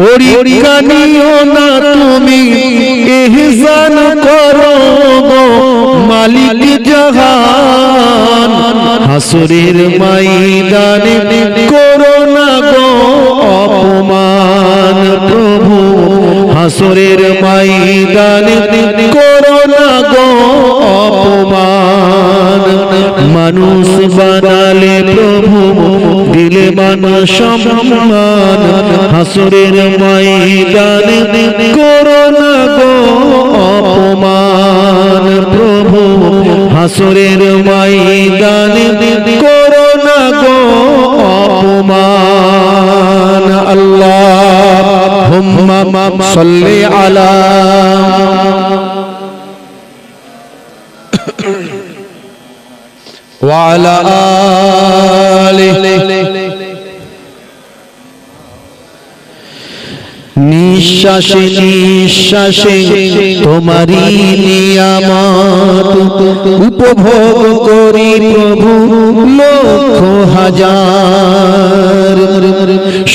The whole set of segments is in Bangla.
পরীক্ষা নিও না তুমি, এহসান করো মালিক জাহান। হাসুরের ময়দানে করো না গো অপমান প্রভু। হাসুরের ময়দানে করো না গো অপমান। মানুষ বানালে প্রভু দিলে মানুষ সম্মান, হাসুরের ময়দানে করো না গো অপমান। প্রভু, হাসুরের ময়দানে করো না গো অপমান। আল্লাহ হুম্মা সাল্লি আলা وعلى آله নিঃশ্বাসে নিঃশ্বাসে তোমারি নিয়ামত উপভোগ করি প্রভু লক্ষ হাজার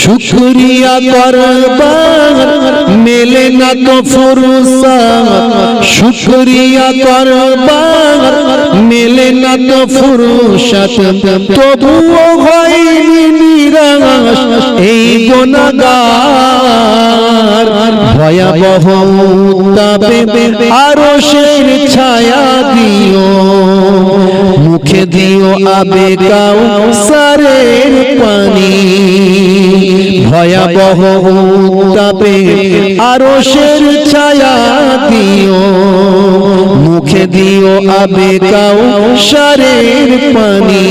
শুক্রিয়া করবার মেলে না তো ফুরসা শুক্রিয়া করবার মেলে না তো ফুরসত তবুও হয়নি নিরাশ এই গুণাগার। ভয়াবহ তাবে আরও শের ছায়া দিও, মুখে দিও আবে কাউ সারের পানি। ভয়াবহ তাবে আরও শের ছায়া দিও। মুখে দিও আবে কাউ সারের পানি।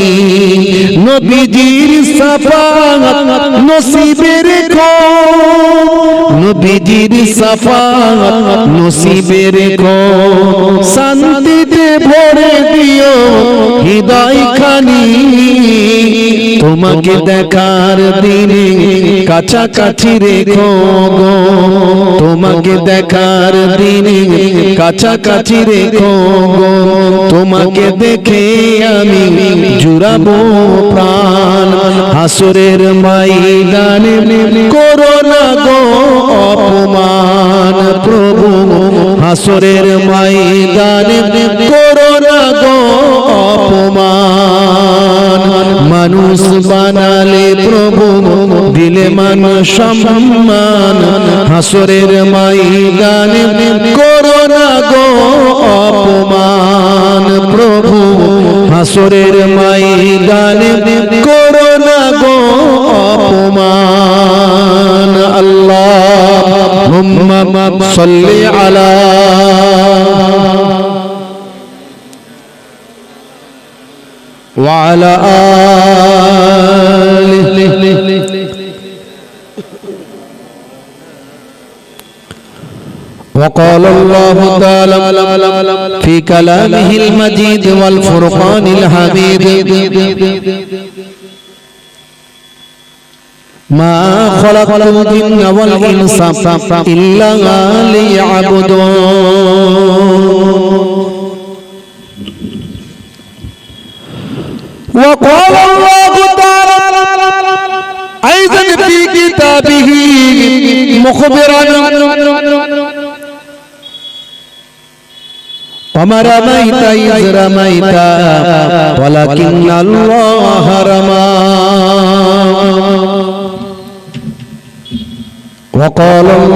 নবীজির সাফাত নসিবের খো নবীজির সাফাত নসিবের খো শান্তিতে ভরে দিও হৃদয় খানি তোমাকে দেখার দিনে কাছাকাছি রেখো গো। তোমাকে দেখার দিনে কাছাকাছি রেখো গো। তোমাকে দেখে আমি জুড়াবো প্রাণ। হাসুরের ময়দানে করোনা গো অপমান প্রভু। হাসুরের ময়দানে মানুষ বানালে প্রভু দিলে মানুষ সম্মান। হাসরের ময়দানে করোনা গো অপমান। প্রভু হাসরের ময়দানে করোনা গো অপমান। আল্লাহ হুম্মা আলা وعلى آله. وقال الله تعالى في كلامه المجيد والفرقان الحميد ما خلقت الجن والإنس إلا ليعبدون. وقال الله تعالى أيضا في كتابه مخبرا وما رميت إذ رميت ولكن الله رمى وقال الله